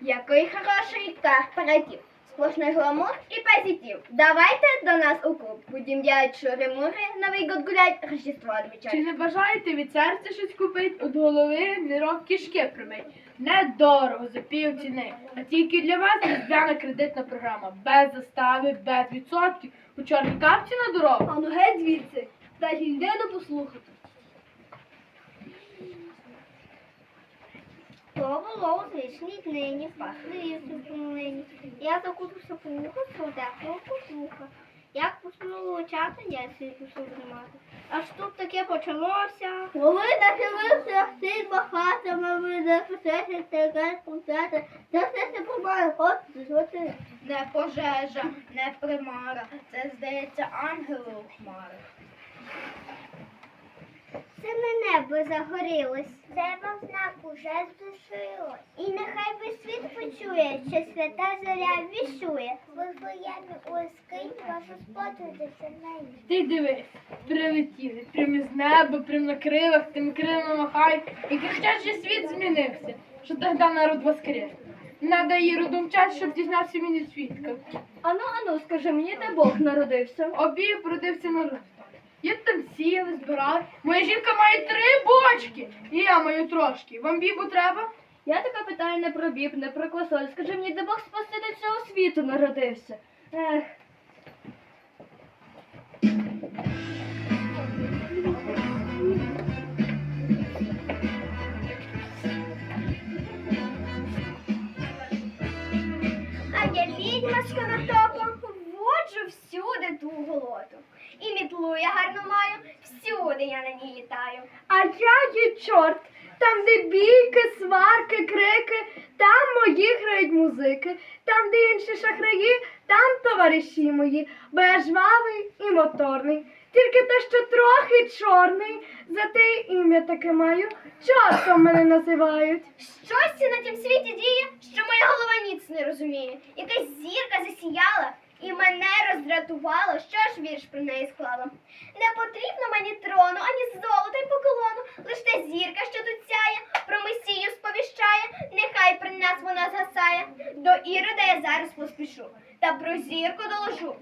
Який хороший корпоратив. Сплошной гламур и позитив. Давайте до нас у клуб. Будем делать шуры-муры, Новый год гулять, Рождество Чи отмечать. не бажаєте від серця щось купить, від голови нирок кишки примить? Недорого, за пів ціни. А тільки для вас різдвяна кредитна програма. Без застави, без відсотків. У чорній капці на дорогу. ну геть звідси. Дайте людину послухати. То було у звичній днині, пахли полонині. Я закутався по вуху, солдатного послуха. Як поснуло очати, я пішов знімати. Аж тут таке почалося. Коли нахилився син багато, мами не писати, таке писати. Це все це помає, от, що? Не пожежа, не примара. Це, здається, ангели у хмарах. Це на небо загорілось. Треба в знак уже здушилось. І нехай весь світ почує, що свята зоря вішує. Вифлеємі уискинь вашу спотудиться неї. Ти дивись, прилетіли, прям із неба, прям на крилах, тим крилами махають, і кричать, що світ змінився, що тоді народ воскрес. Надо її родомчать, щоб дізнався мені свідка. Ану, ану, скажи мені, де Бог народився. Обів продився на росток. Я там сіли, збирали. Моя жінка має три бочки, і я маю трошки. Вам бібу треба? Я тебе питаю не про біб, не про квасоль. Скажи мені, де Бог спаситель цього світу народився. Ех. А я відьмачка на топом, воджу всюди ту голоту. І мітлу я гарно маю, всюди я на ній літаю. А я є чорт. Там, де бійки, сварки, крики, там мої грають музики, там, де інші шахраї, там товариші мої, бо я жвавий і моторний. Тільки те, що трохи чорний, за те й ім'я таке маю, чортом мене називають. Щось на тім світі діє, що моя голова ніц не розуміє. Якась зірка засіяла і мене роздратувало, що ж вірш про неї склала. Не потрібно мені трону, ані золота й поколону, лиш та зірка, що тут сяє, про месію сповіщає, нехай при нас вона згасає. До Ірода я зараз поспішу. Та про зірку доложу,